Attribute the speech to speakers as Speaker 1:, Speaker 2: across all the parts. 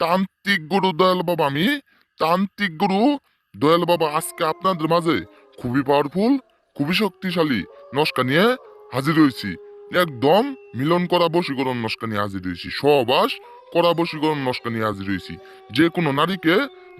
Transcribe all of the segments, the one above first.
Speaker 1: তান্ত্রিক গুরু দয়াল বাবা, আমি তান্ত্রিক গুরু দয়াল বাবা আজকে আপনাদের মাঝে খুবই পাওয়ারফুল খুবই শক্তিশালী নস্কা নিয়ে হাজির হয়েছি। একদম মিলন করা বশীকরণ নস্কা নিয়ে হাজির হয়েছি, সহবাস করা বশীকরণ নস্কা নিয়ে হাজির হয়েছি। যে কোনো নারীকে,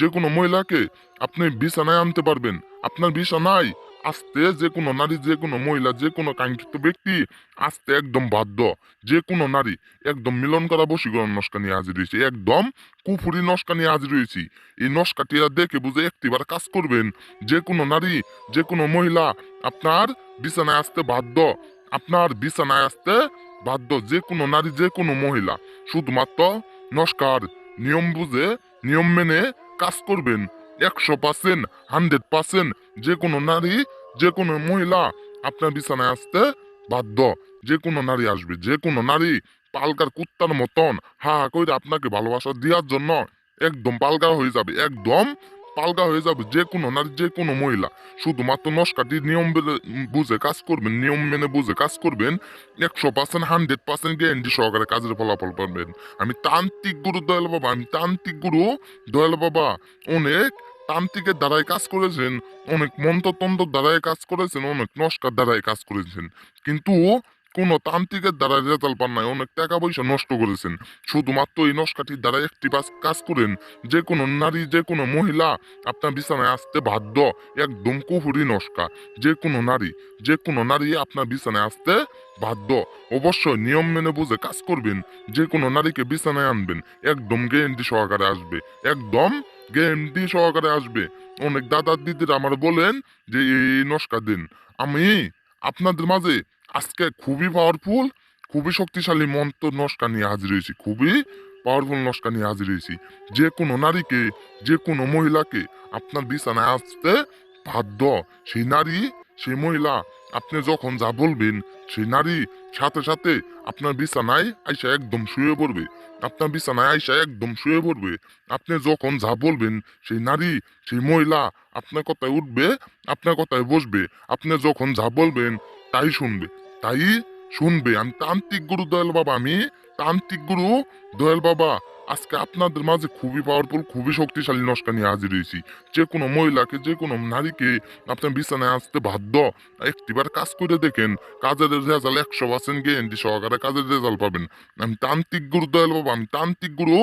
Speaker 1: যে কোনো মহিলাকে আপনি বিছানায় আনতে পারবেন। আপনার বিছানায় আসতে যে কোনো নারী যে কোনো মহিলা যে কোনো কাঙ্ক্ষিত ব্যক্তি আসতে একদম বাধ্য। যে কোনো নারী, একদম মিলন করা বশীকরণ নস্কা নিয়ে হাজির হয়েছে। একদম কুফুরি নস্কা নিয়ে হাজির হয়েছি। এই নস্কাটিরা দেখে বুঝে একটিবার কাজ করবেন। যে কোনো নারী যে কোনো মহিলা আপনার বিছানায় আসতে বাধ্য। আপনার বিছানায় আসতে বাধ্য যে কোনো নারী যে কোনো মহিলা। শুধুমাত্র নস্কার নিয়ম বুঝে, নিয়ম মেনে কাজ করবেন। একশো পার্সেন্ট হান্ড্রেড পার্সেন্ট যে কোনো নারী যে কোনো মহিলা আপনার বিছানায় আসতে বাধ্য। যে কোনো নারী আসবে যে কোনো নারী পালকার কুত্তার মতন হা হা করে আপনাকে ভালোবাসা দেওয়ার জন্য একদম পালকা হয়ে যাবে, একদম পালকা হয়ে যাবে যে কোনো নারী যে কোনো মহিলা। শুধুমাত্র নস্কাটির নিয়ম বুঝে কাজ করবেন, নিয়ম মেনে বুঝে কাজ করবেন, একশো পার্সেন্ট হান্ড্রেড পার্সেন্ট গ্যারেন্টি সহকারে কাজের ফলাফল পাবেন। আমি তান্ত্রিক গুরু দয়াল বাবা, আমি তান্ত্রিক গুরু দয়াল বাবা। অনেক তান্ত্রিকের দ্বারাই কাজ করেছেন, অনেক মন্ত্রতন্ত্র দ্বারাই কাজ করেছেন, অনেক নস্কার দ্বারাই কাজ করেছেন। কিন্তু কোনো তান্ত্রিকের দ্বারা রেজাল্ট পান নাই, অনেক টাকা পয়সা নষ্ট করেছেন। শুধুমাত্র এই নস্কাটির দ্বারা একটি কাজ করেন। যে কোনো নারী, যে কোনো মহিলা আপনার বিছানায় আসতে বাধ্য, একদম কুহুরি নস্কা যে কোনো নারী, যে কোনো নারী আপনার বিছানায় আসতে বাধ্য। অবশ্যই নিয়ম মেনে বুঝে কাজ করবেন। যে কোনো নারীকে বিছানায় আনবেন, একদম গ্যারেন্টি সহকারে আসবে। একদম গ্যারেন্টি সহকারে আসবে। অনেক দাদা দিদিরা আমার বলেন যে, এই নস্কা দিন। আমি আপনাদের মাঝে আজকে খুবই পাওয়ারফুল খুবই শক্তিশালী মন্ত্র নস্কা নিয়ে হাজির হয়েছি। খুবই পাওয়ারফুল নস্কা নিয়ে হাজির হয়েছি। যে কোনো নারীকে, যে কোনো মহিলাকে আপনার বিছানায় আসতে বাধ্য। সেই নারী, সেই মহিলা, আপনি যখন যা বলবেন, সেই নারী সাথে সাথে আপনার বিছানায় আইসা একদম শুয়ে পড়বে। আপনার বিছানায় আইসা একদম শুয়ে পড়বে। আপনি যখন যা বলবেন, সেই নারী, সেই মহিলা আপনার কথায় উঠবে, আপনার কথায় বসবে। আপনি যখন যা বলবেন, তাই শুনবে। তাই শুনবে। আমি তান্ত্রিক গুরুদয়াল বাবা আমি তান্ত্রিক গুরু, দয়াল বাবা, আজকে আপনাদের মাঝে খুবই পাওয়ারফুল খুবই শক্তিশালী নস্কা নিয়ে হাজির হয়েছি। যে কোনো মহিলাকে, যে কোনো নারীকে আপনার বিছানায় আসতে বাধ্য। একটিবার কাজ করে দেখেন, কাজের রেজাল্ট একশো পার্সেন্ট গ্যারেন্টি সহকারে কাজের রেজাল্ট পাবেন। আমি তান্ত্রিক গুরু, দয়াল বাবা, আমি তান্ত্রিক গুরু।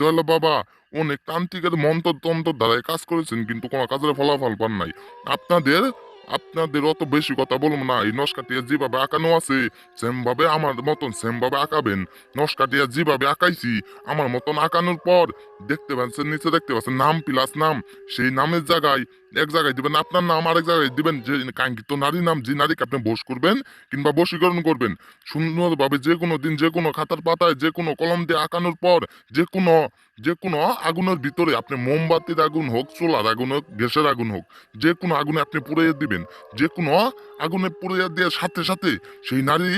Speaker 1: দয়াল বাবা, অনেক তান্ত্রিকের মন্ত্রতন্ত্র দ্বারাই কাজ করেছেন, কিন্তু কোনো কাজের ফলাফল পান নাই। আপনাদের আপনাদের অত বেশি কথা বলব না এই নস্কাটিয়া যেভাবে আঁকানো আছে সেম ভাবে আমার মতন সেম ভাবে আঁকাবেন নস্কাটিয়া যেভাবে আঁকাইছি, আমার মতন আঁকানোর পর দেখতে পাচ্ছেন, নিচে দেখতে পাচ্ছেন, নাম প্লাস নাম, সেই নামের জায়গায় এক জায়গায় দিবেন আপনার নাম আরেক জায়গায় দিবেন যে কাঙ্ক্ষিত নারী নাম যে নারীকে আপনি বস করবেন কিংবা বশীকরণ করবেন সুন্দরভাবে যে কোনো দিন যে কোনো খাতার পাতায় যে কোনো কলম দিয়ে আঁকানোর পর যে কোনো যে কোনো আগুনের ভিতরে আপনি মোমবাতির আগুন হোক চোলার আগুন হোক গ্যাসের আগুন হোক যে কোনো আগুনে আপনি পুড়িয়ে দিবেন যে কোনো আগুনে পুড়িয়ে দেওয়ার সাথে সাথে সেই নারী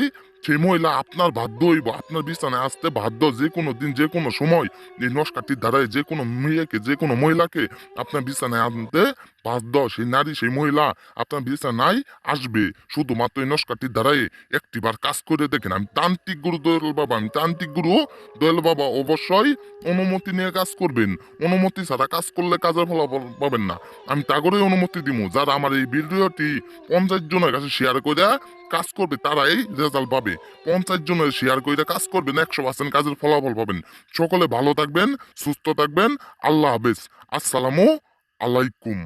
Speaker 1: সেই মহিলা আপনার বাধ্য হইব আপনার বিছানায় আসতে বাধ্য যে কোনো দিন যে কোনো সময় এই নস্কাটির দ্বারাই যে কোনো মেয়েকে যে কোনো মহিলাকে আপনার বিছানায় আনতে বাধ্য সেই নারী, সেই মহিলা, আপনার বিছানায় আসবে। শুধুমাত্র এই নস্কাটির দ্বারাই একটিবার কাজ করে দেখেন। আমি তান্ত্রিক গুরু দয়াল বাবা, আমি তান্ত্রিক গুরু দয়াল বাবা অবশ্যই অনুমতি নিয়ে কাজ করবেন। অনুমতি ছাড়া কাজ করলে কাজের ফলাফল পাবেন না। আমি তাগরেই অনুমতি দিব। যারা আমার এই ভিডিওটি পঞ্চাশ জনের কাছে শেয়ার করে কাজ করবে, তারাই রেজাল্ট পাবে। পঞ্চাশ জনের শেয়ার করে কাজ করবেন, একশো পার্সেন্ট কাজের ফলাফল পাবেন। সকলে ভালো থাকবেন, সুস্থ থাকবেন। আল্লাহ হাফেজ। আসসালামু আলাইকুম।